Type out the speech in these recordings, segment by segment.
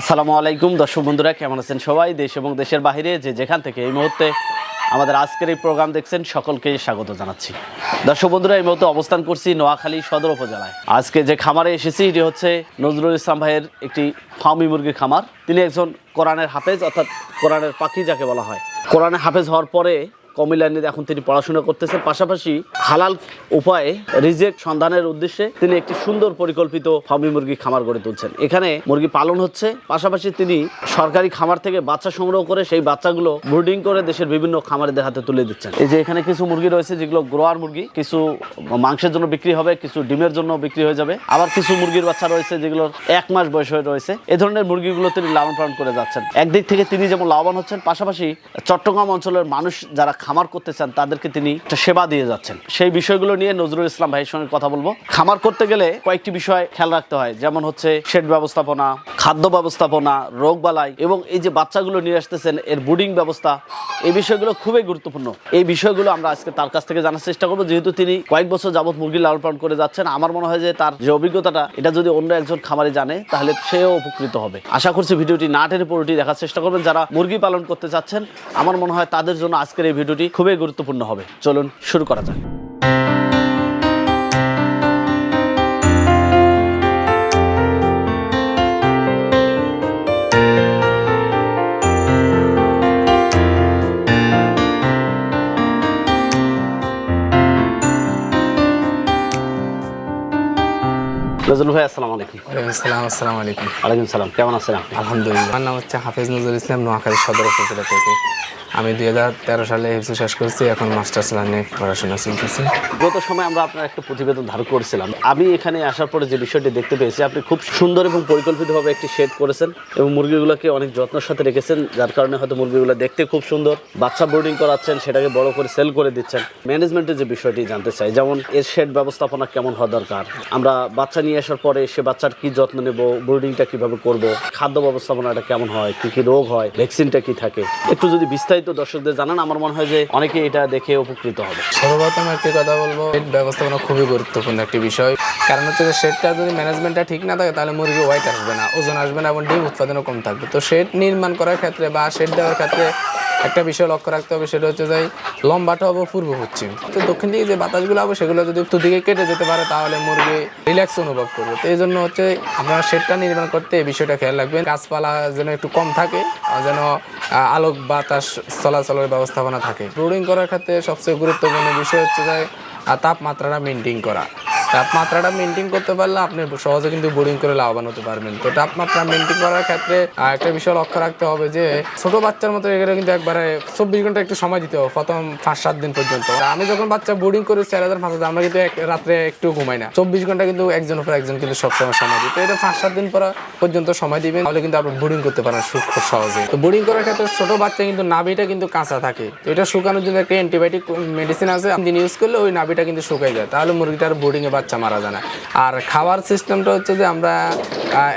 আসসালামু আলাইকুম, দর্শক বন্ধুরা, কেমন আছেন সবাই? দেশ এবং দেশের বাইরে যে যেখান থেকে এই মুহূর্তে আমাদের আজকের এই প্রোগ্রাম দেখছেন, সকলকে স্বাগত জানাচ্ছি। দর্শক বন্ধুরা, এই মুহূর্তে অবস্থান করছি নোয়াখালী সদর উপজেলায়। আজকে যে খামারে এসেছি, এটি হচ্ছে নজরুল ইসলাম ভাইয়ের একটি ফার্মি মুরগির খামার। তিনি একজন কোরআনের হাফেজ, অর্থাৎ কোরআনের পাখি যাকে বলা হয়। কোরআনের হাফেজ হওয়ার পরে কমিলানিতে এখন তিনি পড়াশোনা করতেছেন। পাশাপাশি হালাল উপায়ে রিজেক্ট সন্ধানের উদ্দেশ্যে তিনি একটি সুন্দর পরিকল্পিত ফার্মি মুরগি খামার গড়ে তুলছেন। এখানে মুরগি পালন হচ্ছে, পাশাপাশি তিনি সরকারি খামার থেকে বাচ্চা সংগ্রহ করে সেই বাচ্চাগুলো ব্রুডিং করে দেশের বিভিন্ন খামারিদের হাতে তুলে দিচ্ছেন। এই যে এখানে কিছু মুরগি রয়েছে, যেগুলো গ্রোয়ার মুরগি, কিছু মাংসের জন্য বিক্রি হবে, কিছু ডিমের জন্য বিক্রি হয়ে যাবে। আবার কিছু মুরগির বাচ্চা রয়েছে যেগুলোর এক মাস বয়স হয়ে রয়েছে। এ ধরনের মুরগিগুলো তিনি লালন পালন করে যাচ্ছেন। একদিক থেকে তিনি যেমন লাভবান হচ্ছেন, পাশাপাশি চট্টগ্রাম অঞ্চলের মানুষ যারা খামার করতে চান, তাদেরকে তিনি একটা সেবা দিয়ে যাচ্ছেন। সেই বিষয়গুলো নিয়ে নজরুল ইসলাম ভাইয়ের সঙ্গে কথা বলব। খামার করতে গেলে কয়েকটি বিষয় খেয়াল রাখতে হয়, যেমন হচ্ছে শেড ব্যবস্থাপনা, খাদ্য ব্যবস্থাপনা, রোগ বালাই এবং এই যে বাচ্চাগুলো নিয়ে আসতেছেন, এর বুডিং ব্যবস্থা, এই বিষয়গুলো খুবই গুরুত্বপূর্ণ। এই বিষয়গুলো আমরা আজকে তার কাছ থেকে জানার চেষ্টা করব। যেহেতু তিনি কয়েক বছর যাবত মুরগি লালন পালন করে যাচ্ছেন, আমার মনে হয় যে তার যে অভিজ্ঞতাটা, এটা যদি অন্য একজন খামারে জানে, তাহলে সেও উপকৃত হবে। আশা করছি ভিডিওটি না টেনে পুরোটি দেখার চেষ্টা করবেন। যারা মুরগি পালন করতে চাচ্ছেন, আমার মনে হয় তাদের জন্য আজকের এই ভিডিওটি খুবই গুরুত্বপূর্ণ হবে। চলুন শুরু করা যাক। নজরুল ভাই আসসালামু আলাইকুম। ওয়ালাইকুম আসসালাম আসসালামু আলাইকুম। ওয়ালাইকুম সালাম কেমন আছেন আপনি? আলহামদুলিল্লাহ আমার নাম হচ্ছে হাফেজ নজরুল ইসলাম নোয়াখালী সদর উপজেলা থেকে। আমি দুই হাজার তেরো সালে এফসি শেষ করছি, এখন মাস্টার্স লাইনে পড়াশোনা চলতেছে গত সময় আমরা আপনার একটা প্রতিবেদন ধার করেছিলাম। আমি এখানে আসার পরে যে বিষয়টি দেখতে পেয়েছি, আপনি খুব সুন্দর এবং পরিকল্পিতভাবে একটি শেড করেছেন এবং মুরগিগুলোকে অনেক যত্নের সাথে রেখেছেন, যার কারণে হয়তো মুরগিগুলো দেখতে খুব সুন্দর। বাচ্চা বোর্ডিং করাচ্ছেন, সেটাকে বড় করে সেল করে দিচ্ছেন। ম্যানেজমেন্টের যে বিষয়টি জানতে চাই, যেমন এর শেড ব্যবস্থাপনা কেমন হওয়া দরকার? আমরা বাচ্চা নিয়ে আসার পরে সে বাচ্চার কি যত্ন নেব ব্রুডিংটা কীভাবে করব, খাদ্য ব্যবস্থাপনাটা কেমন হয়, কি কি রোগ হয় ভ্যাকসিনটা কি থাকে? একটু যদি বিস্তারিত দর্শকদের জানান, আমার মনে হয় যে অনেকে এটা দেখে উপকৃত হবে। সর্বপ্রথম একটি কথা বলব শেড ব্যবস্থাপনা খুবই গুরুত্বপূর্ণ একটি বিষয়। কারণ হচ্ছে যে শেডটা যদি ম্যানেজমেন্টটা ঠিক না থাকে, তাহলে মুরগি হোয়াইট আসবে না, ওজন আসবে না এবং ডিম উৎপাদনও কম থাকবে। তো শেড নির্মাণ করার ক্ষেত্রে বা শেড দেওয়ার ক্ষেত্রে একটা বিষয় লক্ষ্য রাখতে হবে, সেটা হচ্ছে যে লম্বাটা হবে পূর্ব পশ্চিম। তো দক্ষিণ দিকে যে বাতাসগুলো হবে, সেগুলো যদি উত্তর দিকে কেটে যেতে পারে, তাহলে মুরগি রিল্যাক্স অনুভব করবে। তো এই জন্য হচ্ছে আপনারা শেডটা নির্মাণ করতে এই বিষয়টা খেয়াল রাখবেন। গাছপালা যেন একটু কম থাকে যেন আলোক বাতাস চলাচলের ব্যবস্থাপনা থাকে। ব্রুডিং করার ক্ষেত্রে সবচেয়ে গুরুত্বপূর্ণ বিষয় হচ্ছে যে তাপমাত্রাটা মেনটেন করা। তাপমাত্রাটা মেনটেন করতে পারলে আপনি সহজে কিন্তু বোর্ডিং করে লাভবান হতে পারবেন। তো তাপমাত্রা মেনটেন করার ক্ষেত্রে একটা বিষয় লক্ষ্য রাখতে হবে যে, ছোট বাচ্চার মতো এগুলো কিন্তু একবারে চব্বিশ ঘণ্টা একটু সময় দিতে হবে, প্রথম পাঁচ সাত দিন পর্যন্ত। আমি যখন বাচ্চা বোর্ডিং করি চার হাজার, পাঁচ হাজার, আমরা কিন্তু রাত্রে একটু ঘুমাই না। চব্বিশ ঘণ্টা কিন্তু একজন উপর একজন কিন্তু সবসময় সময় দিই। তো এটা পাঁচ সাত দিন পর পর্যন্ত সময় দিবেন, তাহলে কিন্তু আপনি বোর্ডিং করতে পারেন খুব সহজে তো বোর্ডিং করার ক্ষেত্রে ছোট বাচ্চা কিন্তু নাভিটা কিন্তু কাঁচা থাকে। তো এটা শুকানোর জন্য একটা অ্যান্টিবায়োটিক মেডিসিন আছে, আপনি ইউজ করলে ওই নাভিটা কিন্তু শুকাই যায়। তাহলে মুরগিটার বোর্ডিং এ বাচ্চা মারা যায় না। আর খাওয়ার সিস্টেমটা হচ্ছে যে আমরা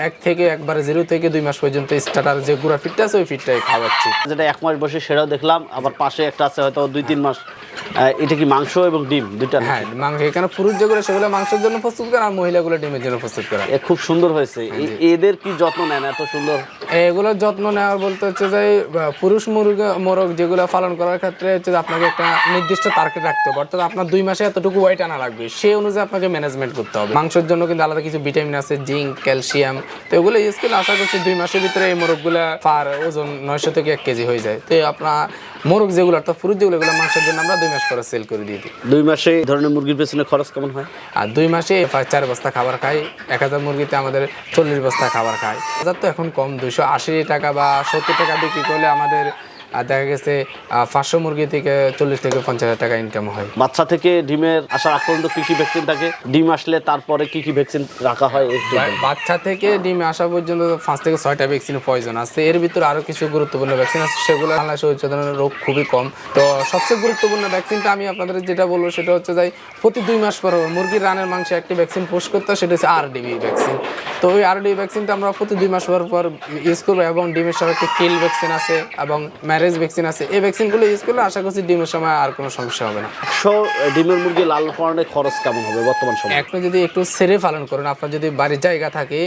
এক থেকে একবারে জিরো থেকে দুই মাস পর্যন্ত স্টার্টার যে গুড়া ফিটটা আছে, ওই ফিটটাই খাওয়াচ্ছি। যেটা এক মাস বসে সেটাও দেখলাম, আবার পাশে একটা আছে হয়তো দুই, তিন মাস। এটা কি মাংস এবং ডিম দুইটা? হ্যাঁ মাংস। এখানে পুরুষ যেগুলো সেগুলো মাংসের জন্য প্রস্তুত করে আর মহিলাগুলো ডিমের জন্য প্রস্তুত করে। এ খুব সুন্দর হয়েছে। এদের কি যত্ন নেন এত সুন্দর? এগুলোর যত্ন নেওয়ার বলতে হচ্ছে যে পুরুষ মুরগি মোরগ যেগুলো পালন করার ক্ষেত্রে হচ্ছে আপনাকে একটা নির্দিষ্ট টার্গেট রাখতে হবে। অর্থাৎ আপনার দুই মাসে এতটুকু ওয়েট আনা লাগবে। সেই অনুযায়ী আপনাকে ম্যানেজমেন্ট করতে হবে। মাংসের জন্য কিন্তু আলাদা কিছু ভিটামিন আছে জিঙ্ক ক্যালসিয়াম তো এগুলো ইউজ করলে আশা করছি দুই মাসের ভিতরে এই মোরগগুলা পার ওজন নয়শো থেকে এক কেজি হয়ে যায়। তো আপনার মোরগ যেগুলো অর্থাৎ পুরুষ যেগুলো এগুলো মাংসের জন্য আমরা দুই মাস পরে সেল করে দিয়ে দিই। দুই মাসে এই ধরনের মুরগির পেছনে খরচ কেমন হয়? আর দুই মাসে চার বস্তা খাবার খাই। এক হাজার মুরগিতে আমাদের চল্লিশ বস্তা খাবার খায় হাজার তো এখন কম দুইশো আশি টাকা বা সত্তর টাকা বিক্রি করলে আমাদের আহ, দেখা গেছে পাঁচশো মুরগি থেকে চল্লিশ থেকে পঞ্চাশ হাজার টাকা ইনকাম হয়। বাচ্চা থেকে ডিমের আসার আগ পর্যন্ত কি কি ভ্যাকসিন থাকে? ডিম আসলে তারপরে কি কি ভ্যাকসিন রাখা হয় বাচ্চা থেকে ডিমে আসা পর্যন্ত পাঁচ থেকে ছয়টা ভ্যাকসিন প্রয়োজন আছে। এর ভিতরে আরও কিছু গুরুত্বপূর্ণ ভ্যাকসিন আছে সেগুলো বাংলাদেশে উচ্চধরনের রোগ খুবই কম। তো সবচেয়ে গুরুত্বপূর্ণ ভ্যাকসিনটা আমি আপনাদের যেটা বলব সেটা হচ্ছে যাই প্রতি দুই মাস পর মুরগির রানের মাংসে একটি ভ্যাকসিন পোস্ট করতে সেটা হচ্ছে আর ডিবি ভ্যাকসিন তো ওই আরডি ভ্যাকসিনটা আমরা প্রতি দুই মাস পর পর ইউজ করব এবং ডিমের সময় একটি কিল ভ্যাকসিন আছে এবং ম্যারেজ ভ্যাকসিন আছে। এই ভ্যাকসিনগুলো ইউজ করলে আশা করছি ডিমের সময় আর কোনো সমস্যা হবে না। একশো ডিমের মুরগি লাল পালনের খরচ কেমন হবে বর্তমান সময়? আপনি যদি একটু সেরে পালন করেন আপনার যদি বাড়ির জায়গা থাকে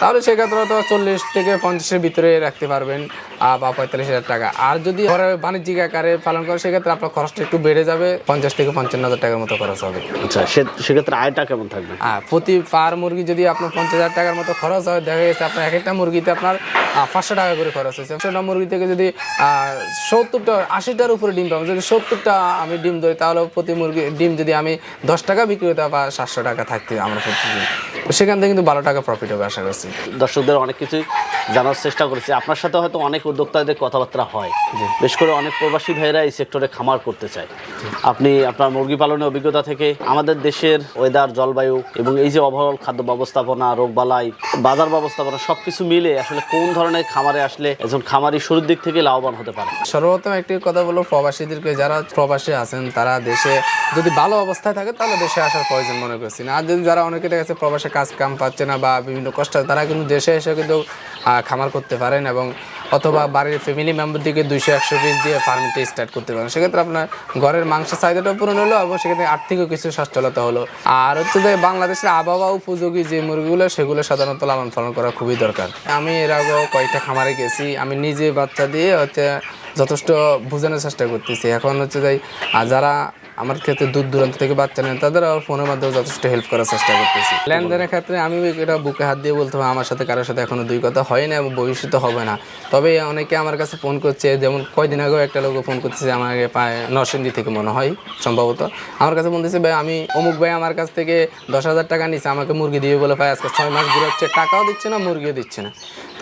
তাহলে সেক্ষেত্রে তো চল্লিশ থেকে পঞ্চাশের ভিতরে রাখতে পারবেন আহ, বা পঁয়তাল্লিশ হাজার টাকা। আর যদি ঘরে বাণিজ্যিক আকারে পালন করেন সেক্ষেত্রে আপনার খরচটা একটু বেড়ে যাবে পঞ্চাশ থেকে পঞ্চান্ন হাজার টাকার মতো খরচ হবে। আচ্ছা সে- সেক্ষেত্রে আয়টা কেমন থাকবে? আর প্রতি পার মুরগি যদি আপনার পঞ্চাশ হাজার টাকার মতো খরচ হয়। দেখা গেছে আপনার এক একটা মুরগিতে আপনার পাঁচশো টাকা করে খরচ হয়েছে। একশোটা মুরগি থেকে যদি সত্তরটা, আশিটার উপরে ডিম পাবো। যদি সত্তরটা আমি ডিম ধরি, তাহলে প্রতি মুরগি ডিম যদি আমি দশ টাকা বিক্রি হতে বা সাতশো টাকা থাকতে আমরা সেখান থেকে কিন্তু বারো টাকা প্রফিট হবে, আশা করছি। দর্শকদের অনেক কিছুই জানার চেষ্টা করেছি। আপনার সাথে হয়তো অনেক উদ্যোক্তাদের কথাবার্তা হয়। বেশ করে অনেক প্রবাসী ভাইরা এই সেক্টরে খামার করতে চায়। আপনি আপনার মুরগি পালনের অভিজ্ঞতা থেকে আমাদের দেশের ওয়েদার জলবায়ু এবং এই যে ওভারঅল খাদ্য ব্যবস্থাপনা রোগবালাই বাজার ব্যবস্থাপনা সব কিছু মিলে আসলে কোন ধরনের খামারে আসলে একজন খামারি শুরুর দিক থেকে লাভবান হতে পারে? সর্বপ্রথম একটি কথা বলব প্রবাসীদেরকে যারা প্রবাসী আছেন তারা দেশে যদি ভালো অবস্থায় থাকে তাহলে দেশে আসার প্রয়োজন মনে করছি না। আর যদি যারা অনেকে দেখা যাচ্ছে প্রবাসে কাজ কাম পাচ্ছে না বা বিভিন্ন কষ্ট তারা কিন্তু দেশে এসে কিন্তু খামার করতে পারেন এবং অথবা বাড়ির ফ্যামিলি মেম্বার দিকে দুইশো, একশো পিস দিয়ে ফার্মিংটা স্টার্ট করতে পারেন। সেক্ষেত্রে আপনার ঘরের মাংসের চাহিদাটা পূরণ হলো এবং সেক্ষেত্রে আর্থিকও কিছু সচ্ছলতা হলো। আর হচ্ছে যে বাংলাদেশের আবহাওয়া উপযোগী যে মুরগিগুলো, সেগুলো সাধারণত লালন পালন করা খুবই দরকার। আমি এর আগেও কয়েকটা খামারে গেছি। আমি নিজে বাচ্চা দিয়ে হচ্ছে যথেষ্ট বোঝানোর চেষ্টা করতেছি। এখন হচ্ছে যাই যারা আমার ক্ষেত্রে দূর দূরান্ত থেকে বাচ্চা নেন, তাদের আবার ফোনের মাধ্যমে যথেষ্ট হেল্প করার চেষ্টা করতেছি। লেনদেনের ক্ষেত্রে আমি এটা বুকে হাত দিয়ে বলতে হবে, আমার সাথে কারোর সাথে এখনও দুই কথা হয় না এবং ভবিষ্যতে হবে না। তবে অনেকে আমার কাছে ফোন করছে, যেমন কয়দিন আগেও একটা লোক ফোন করতেছে আমাকে পায় নরসিংদী থেকে মনে হয়, সম্ভবত। আমার কাছে বলতেছে ভাই, আমি অমুক ভাই আমার কাছ থেকে দশ হাজার টাকা নিচ্ছে আমাকে মুরগি দিয়ে বলে, ভাই, আজকে ছয় মাস ঘুরে হচ্ছে টাকাও দিচ্ছে না, মুরগিও দিচ্ছে না।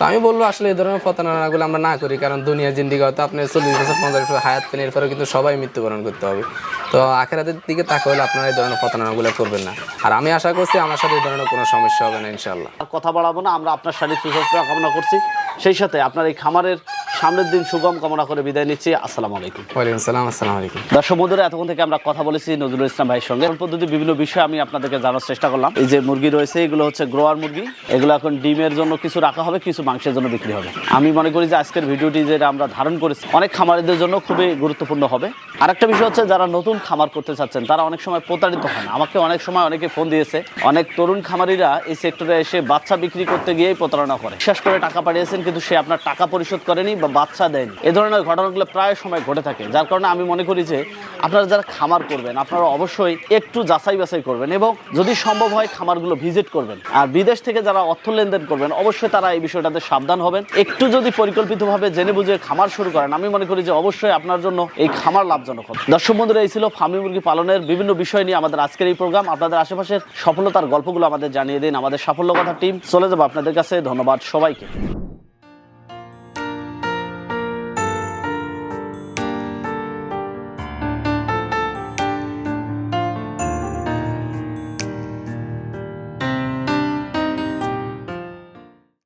তো আমি বলব আসলে এই ধরনের প্রতারণাগুলো আমরা না করি কারণ দুনিয়া জিন্দিগি হয়তো আপনি চল্লিশ বছর পঞ্চাশ বছর হায়াত পেন এরপরে কিন্তু সবাই মৃত্যুবরণ করতে হবে। তো আখেরাতের দিকে তাকে হলে আপনারা এই ধরনের প্রতারণাগুলো করবেন না। আর আমি আশা করছি আমার সাথে এই ধরনের কোনো সমস্যা হবে না ইনশাল্লাহ আর কথা বাড়াবো না আমরা আপনার শারীরিক সুস্বাস্থ্য কামনা করছি। সেই সাথে আপনার এই খামারের সামনের দিন সুগম কামনা করে বিদায় নিচ্ছি। আসসালামু আলাইকুম। ওয়ালাইকুম আসসালাম আসসালামু আলাইকুম। দর্শক বন্ধুরা এতক্ষণ থেকে আমরা কথা বলেছি নজরুল ইসলাম ভাইয়ের সঙ্গে। পদ্ধতি বিভিন্ন বিষয়ে আমি আপনাদেরকে জানার চেষ্টা করলাম। এই যে মুরগি রয়েছে এগুলো হচ্ছে গ্রোয়ার মুরগি। এগুলো এখন ডিমের জন্য কিছু রাখা হবে কিছু মাংসের জন্য বিক্রি হবে। আমি মনে করি যে আজকের ভিডিওটি যেটা আমরা ধারণ করেছি, অনেক খামারিদের জন্য খুবই গুরুত্বপূর্ণ হবে। আরেকটা বিষয় হচ্ছে, যারা নতুন খামার করতে চাচ্ছেন, তারা অনেক সময় প্রতারিত হন। আমাকে অনেক সময় অনেকে ফোন দিয়েছে, অনেক তরুণ খামারিরা এই সেক্টরে এসে বাচ্চা বিক্রি করতে গিয়েই প্রতারণা করে। বিশ্বাস করে টাকা পাঠিয়েছেন, কিন্তু সে আপনার টাকা পরিশোধ করেনি বা বাচ্চা দেয়নি। এ ধরনের ঘটনাগুলো প্রায় সময় ঘটে থাকে, যার কারণে আমি মনে করি যে আপনারা যারা খামার করবেন, আপনারা অবশ্যই একটু যাচাই বাছাই করবেন এবং যদি সম্ভব হয় খামারগুলো ভিজিট করবেন। আর বিদেশ থেকে যারা অর্থ লেনদেন করবেন, অবশ্যই তারা এই বিষয়টাতে সাবধান হবেন। একটু যদি পরিকল্পিতভাবে জেনে বুঝে খামার শুরু করেন, আমি মনে করি যে অবশ্যই আপনার জন্য এই খামার লাভজনক হবে। দর্শক বন্ধুরা, এই ছিল ফার্মি মুরগি পালনের বিভিন্ন বিষয় নিয়ে আমাদের আজকের এই প্রোগ্রাম। আপনাদের আশেপাশের সফলতার গল্পগুলো আমাদের জানিয়ে দিন আমাদের সাফল্য কথা টিম। চলে যাব আপনাদের কাছে। ধন্যবাদ সবাইকে।